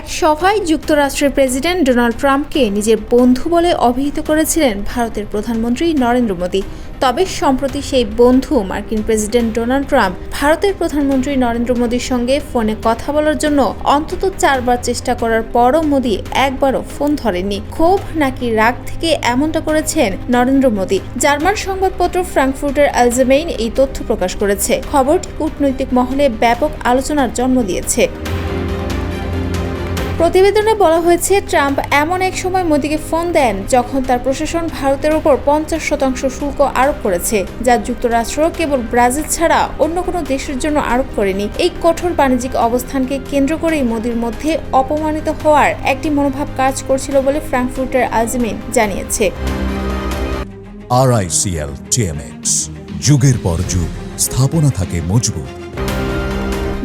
এক সভায় যুক্তরাষ্ট্রের প্রেসিডেন্ট ডোনাল্ড ট্রাম্পকে নিজের বন্ধু বলে অভিহিত করেছিলেন ভারতের প্রধানমন্ত্রী নরেন্দ্র মোদী। তবে সম্প্রতি সেই বন্ধু মার্কিন প্রেসিডেন্ট ডোনাল্ড ট্রাম্প ভারতের প্রধানমন্ত্রী নরেন্দ্র মোদীর সঙ্গে ফোনে কথা বলার জন্য অন্তত চারবার চেষ্টা করার পরও মোদী একবারও ফোন ধরেননি। ক্ষোভ নাকি রাগ থেকে এমনটা করেছেন নরেন্দ্র মোদী, জার্মান সংবাদপত্র ফ্রাঙ্কফুর্টের অ্যালজেমেইন এই তথ্য প্রকাশ করেছে। খবরটি কূটনৈতিক মহলে ব্যাপক আলোচনার জন্ম দিয়েছে। প্রতিবেদনে বলা হয়েছে, ট্রাম্প এমন এক সময় মোদীকে ফোন দেন যখন তার প্রশাসন ভারতের ওপর পঞ্চাশ শতাংশ শুল্ক আরোপ করেছে, যা যুক্তরাষ্ট্র, কেবল ব্রাজিল ছাড়া অন্য কোনো দেশের জন্য আরোপ করেনি। এই কঠোর বাণিজ্যিক অবস্থানকে কেন্দ্র করেই মোদীর মধ্যে অপমানিত হওয়ার একটি মনোভাব কাজ করছিল বলে ফ্রাঙ্কফুর্টের আজমিন জানিয়েছে। আরআইসিএল যুগের পর যুগ, স্থাপনা থাকে মজবুত।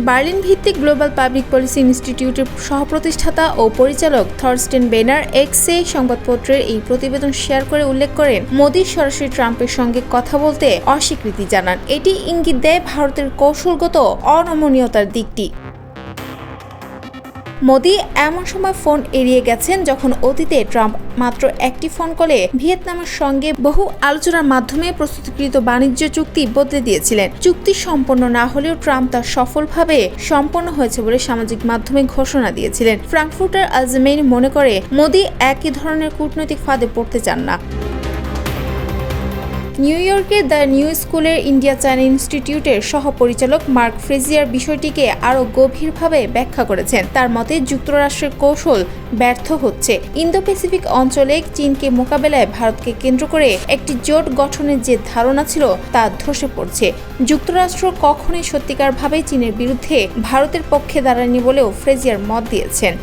বার্লিন ভিত্তিক গ্লোবাল পাবলিক পলিসি ইনস্টিটিউটের সহপ্রতিষ্ঠাতা ও পরিচালক থরস্টেন বেনার এক্সে সংবাদপত্রের এই প্রতিবেদন শেয়ার করে উল্লেখ করেন, মোদী সরাসরি ট্রাম্পের সঙ্গে কথা বলতে অস্বীকৃতি জানান। এটি ইঙ্গিত দেয় ভারতের কৌশলগত অনমনীয়তার দিকটি। মোদি এমন সময় ফোন এড়িয়ে গেছেন যখন অতীতে ট্রাম্প মাত্র একটি ফোন কলে ভিয়েতনামের সঙ্গে বহু আলোচনার মাধ্যমে প্রস্তুতকৃত বাণিজ্য চুক্তি বদলে দিয়েছিলেন। চুক্তি সম্পন্ন না হলেও ট্রাম্প তা সফলভাবে সম্পন্ন হয়েছে বলে সামাজিক মাধ্যমে ঘোষণা দিয়েছিলেন। ফ্রাঙ্কফুর্টার আজমেইন মনে করে, মোদি একই ধরনের কূটনৈতিক ফাঁদে পড়তে চান না। নিউ ইয়র্কের দ্য নিউ স্কুলের ইন্ডিয়া চায়না ইনস্টিটিউটের সহপরিচালক মার্ক ফ্রেজিয়ার বিষয়টিকে আরও গভীরভাবে ব্যাখ্যা করেছেন। তার মতে, যুক্তরাষ্ট্রের কৌশল ব্যর্থ হচ্ছে। ইন্দো প্যাসিফিক অঞ্চলে চীনকে মোকাবেলায় ভারতকে কেন্দ্র করে একটি জোট গঠনের যে ধারণা ছিল, তা ধসে পড়ছে। যুক্তরাষ্ট্র কখনোই সত্যিকারভাবে চীনের বিরুদ্ধে ভারতের পক্ষে দাঁড়ায়নি বলেও ফ্রেজিয়ার মত দিয়েছেন।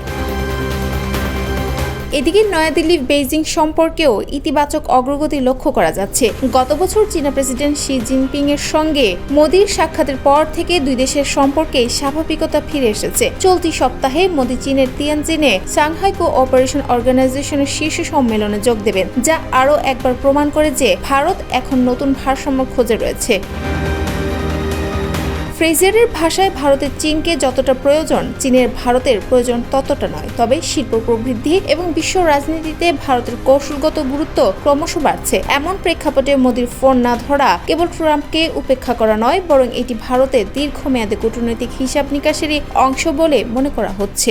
এদিকে নয়াদিল্লি বেইজিং সম্পর্কেও ইতিবাচক অগ্রগতি লক্ষ্য করা যাচ্ছে। গত বছর চীনা প্রেসিডেন্ট শি জিনপিং এর সঙ্গে মোদির সাক্ষাতের পর থেকে দুই দেশের সম্পর্কে স্বাভাবিকতা ফিরে এসেছে। চলতি সপ্তাহে মোদি চীনের তিয়ানজিনে সাংহাই কো অপারেশন অর্গানাইজেশনের শীর্ষ সম্মেলনে যোগ দেবেন, যা আরও একবার প্রমাণ করে যে ভারত এখন নতুন ভারসাম্য খোঁজে রয়েছে। ফ্রেজারের ভাষায় ভারতের চীনকে যতটা প্রয়োজন, চীনের ভারতের প্রয়োজন ততটা নয়। তবে শিল্প প্রবৃদ্ধি এবং বিশ্ব রাজনীতিতে ভারতের কৌশলগত গুরুত্ব ক্রমশ বাড়ছে। এমন প্রেক্ষাপটে মোদীর ফোন না ধরা কেবল ট্রাম্পকে উপেক্ষা করা নয়, বরং এটি ভারতের দীর্ঘমেয়াদে কূটনৈতিক হিসাব নিকাশেরই অংশ বলে মনে করা হচ্ছে।